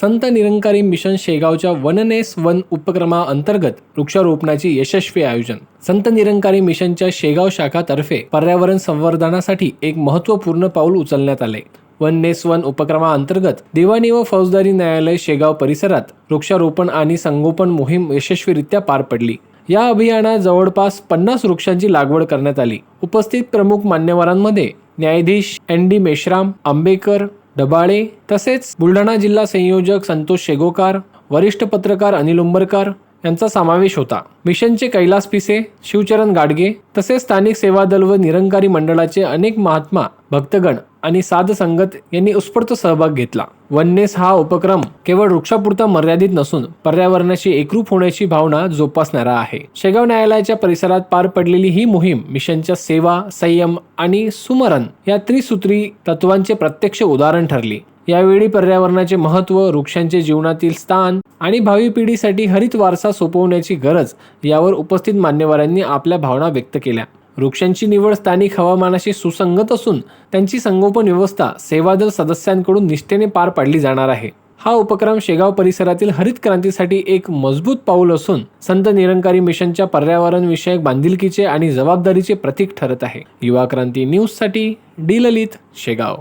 संत Nirankari mission शेगावच्या oneness one उपक्रमाअंतर्गत वृक्षारोपणाचे यशस्वी आयोजन. संत निरंकारी मिशनच्या शेगाव शाखातर्फे पर्यावरण संवर्धनासाठी एक महत्त्वपूर्ण पाऊल उचलण्यात आले. वन नेस वन उपक्रमाअंतर्गत दिवाणी व फौजदारी न्यायालय शेगाव परिसरात वृक्षारोपण आणि संगोपन मोहीम यशस्वीरित्या पार पडली. या अभियानात जवळपास पन्नास वृक्षांची लागवड करण्यात आली. उपस्थित प्रमुख मान्यवरांमध्ये न्यायाधीश एन डी मेश्राम आंबेकर डबाळे तसेच बुलढाणा जिल्हा संयोजक संतोष शेगोकार वरिष्ठ पत्रकार अनिल उंबरकर यांचा समावेश होता. मिशनचे कैलास पिसे शिवचरण गाडगे तसेच स्थानिक सेवा दल व निरंकारी मंडळाचे अनेक महात्मा भक्तगण आणि साध संगत यांनी उत्स्फूर्त सहभाग घेतला. वननेस हा उपक्रम केवळ वृक्षापुरता मर्यादित नसून पर्यावरणाशी एकरूप होण्याची भावना जोपासणारा आहे. शेगाव न्यायालयाच्या परिसरात पार पडलेली ही मोहीम मिशनच्या सेवा संयम आणि सुमरण या त्रिसूत्री तत्वांचे प्रत्यक्ष उदाहरण ठरली. यावेळी पर्यावरणाचे महत्त्व वृक्षांचे जीवनातील स्थान आणि भावी पिढीसाठी हरित वारसा सोपवण्याची गरज यावर उपस्थित मान्यवरांनी आपल्या भावना व्यक्त केल्या. वृक्षांची निवड स्थानिक हवामानाशी सुसंगत असून त्यांची संगोपन व्यवस्था सेवादल सदस्यांकडून निष्ठेने पार पाडली जाणार आहे. हा उपक्रम शेगाव परिसरातील हरित क्रांतीसाठी एक मजबूत पाऊल असून संत निरंकारी मिशनच्या पर्यावरण विषयक बांधिलकीचे आणि जबाबदारीचे प्रतीक ठरत आहे. युवा क्रांती न्यूजसाठी डी ललित शेगाव.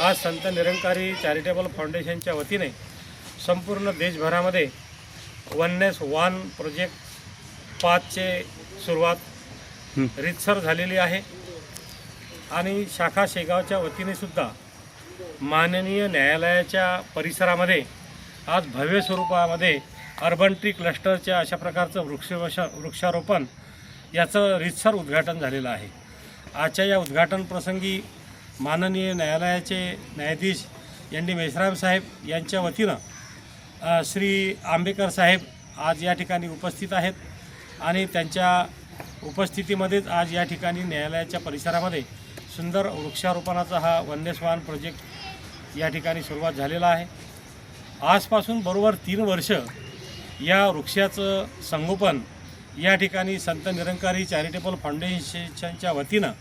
आज संत निरंकारी चॅरिटेबल फाउंडेशनच्या वतीने संपूर्ण देशभरामध्ये वननेस वान प्रोजेक्ट पाचचे सुरुवात रितसर झालेली आहे. आणि शाखा शेगावच्या वतीने सुद्धा माननीय न्यायालयाच्या परिसरामध्ये आज भव्य स्वरूपामध्ये अर्बन ट्री क्लस्टरच्या अशा प्रकारचं वृक्ष वृक्षारोपण याचं रितसर उद्घाटन झालेलं आहे. आजच्या या उद्घाटन प्रसंगी माननीय न्यायालयाचे न्यायाधीश एन डी मेश्राम साहेब यांच्या वतीनं श्री आंबेकर साहेब आज या ठिकाणी उपस्थित आहेत आणि त्यांच्या उपस्थितीमध्येच आज या ठिकाणी न्यायालयाच्या परिसरामध्ये सुंदर वृक्षारोपणाचा हा वन्यस्वान प्रोजेक्ट या ठिकाणी सुरुवात झालेला आहे. आजपासून बरोबर तीन वर्ष या वृक्षाचं संगोपन या ठिकाणी संत निरंकारी चॅरिटेबल फाउंडेशनच्या वतीनं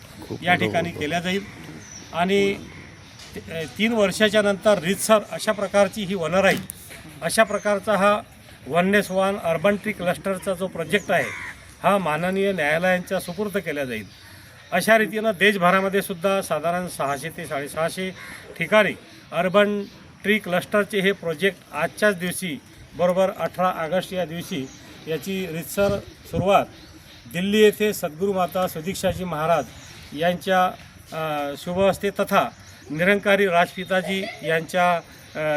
या ठिकाणी केल्या जाईल. आणि तीन वर्षाच्या नंतर रितसर अशा प्रकारची ही वनराई अशा प्रकारचा हा वन्यस्वान अर्बन ट्री क्लस्टरचा जो प्रोजेक्ट आहे हा माननीय न्यायालयांच्या सुपूर्द केला जाईल. अशा रीतीनं देशभरामध्ये सुद्धा साधारण सहाशे ते साडेसहाशे ठिकाणी अर्बन ट्री क्लस्टरचे हे प्रोजेक्ट आजच्याच दिवशी बरोबर अठरा ऑगस्ट या दिवशी याची रितसर सुरुवात दिल्ली येथे सद्गुरू माता सुदीक्षाजी महाराज यांच्या अ, शुभ हस्ते तथा निरंकारी राजपिताजी यांच्या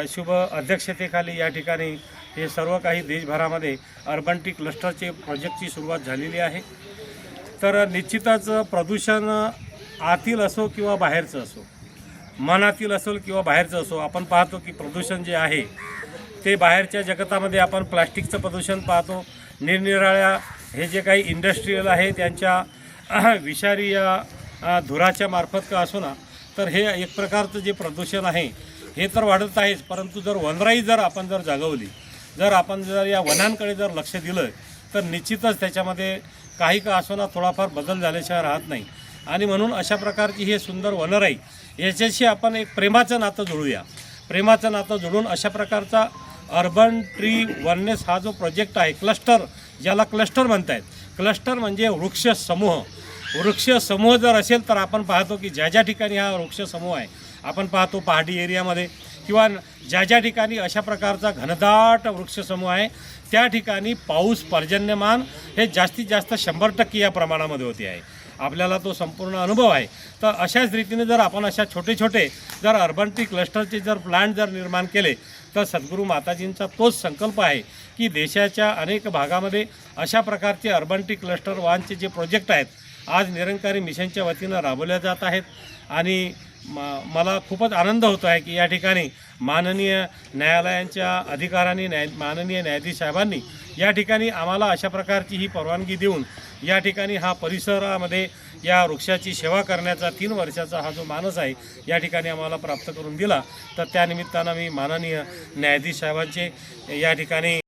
शुभ अध्यक्षतेखाली या ठिकाणी हे सर्व काही देशभरामध्ये अर्बनटी क्लस्टरचे प्रोजेक्टची सुरुवात झालेली आहे. तर निश्चितच प्रदूषण आतील असो किंवा बाहेरचं असो मनातील असो किंवा बाहेरचं असो आपण पाहतो की प्रदूषण जे आहे ते बाहेरच्या जगतामध्ये आपण प्लास्टिकचं प्रदूषण पाहतो. निरनिराळ्या हे जे काही इंडस्ट्रीयल आहे त्यांच्या विषारी या धुराच्या मार्फत का असो ना तर हे एक प्रकारचं जे प्रदूषण आहे हे तर वाढत आहेच परंतु जर वनराई जर आपण जर जागवली जर आपण जर या वनांकडे जर लक्ष दिलं तर निश्चितच त्याच्यामध्ये काही का असो ना थोडाफार बदल झाल्याशिवाय राहत नाही. आणि म्हणून अशा प्रकारची हे सुंदर वनराई याच्याशी आपण एक प्रेमाचं नातं जोडूया. प्रेमाचं नातं जोडून अशा प्रकारचा अर्बन ट्री वननेस हा जो प्रोजेक्ट आहे क्लस्टर ज्याला क्लस्टर म्हणतायत. क्लस्टर म्हणजे वृक्ष समूह. वृक्ष समूह जर असेल तर आपण पाहतो की ज्या ज्या ठिकाणी हा वृक्ष समूह आहे आपण पाहतो पहाडी एरियामध्ये. किंवा ज्या ज्या ठिकाणी अशा प्रकारचा घनदाट वृक्षसमूह आहे त्या ठिकाणी पाऊस पर्जन्यमान हे जास्तीत जास्त शंभर टक्के या प्रमाणामध्ये होते आहे. आपल्याला तो संपूर्ण अनुभव आहे. तर अशाच रीतीने जर आपण अशा छोटे छोटे जर अर्बनटी क्लस्टरचे जर प्लांट जर निर्माण केले तर सद्गुरू माताजींचा तोच संकल्प आहे की देशाच्या अनेक भागामध्ये अशा प्रकारचे अर्बनटी क्लस्टर वानचे जे प्रोजेक्ट आहेत आज निरंकारी मिशनच्या वतीनं राबवल्या जात आहेत. आणि मला खूपच आनंद होतो आहे की या ठिकाणी माननीय न्यायालयांच्या अधिकाऱ्यांनी न्याय माननीय न्यायाधीश साहेबांनी या ठिकाणी आम्हाला अशा प्रकारची ही परवानगी देऊन या ठिकाणी हा परिसरामध्ये या वृक्षाची सेवा करण्याचा तीन वर्षाचा हा जो मानस आहे या ठिकाणी आम्हाला प्राप्त करून दिला. तर त्यानिमित्तानं मी माननीय न्यायाधीश साहेबांचे या ठिकाणी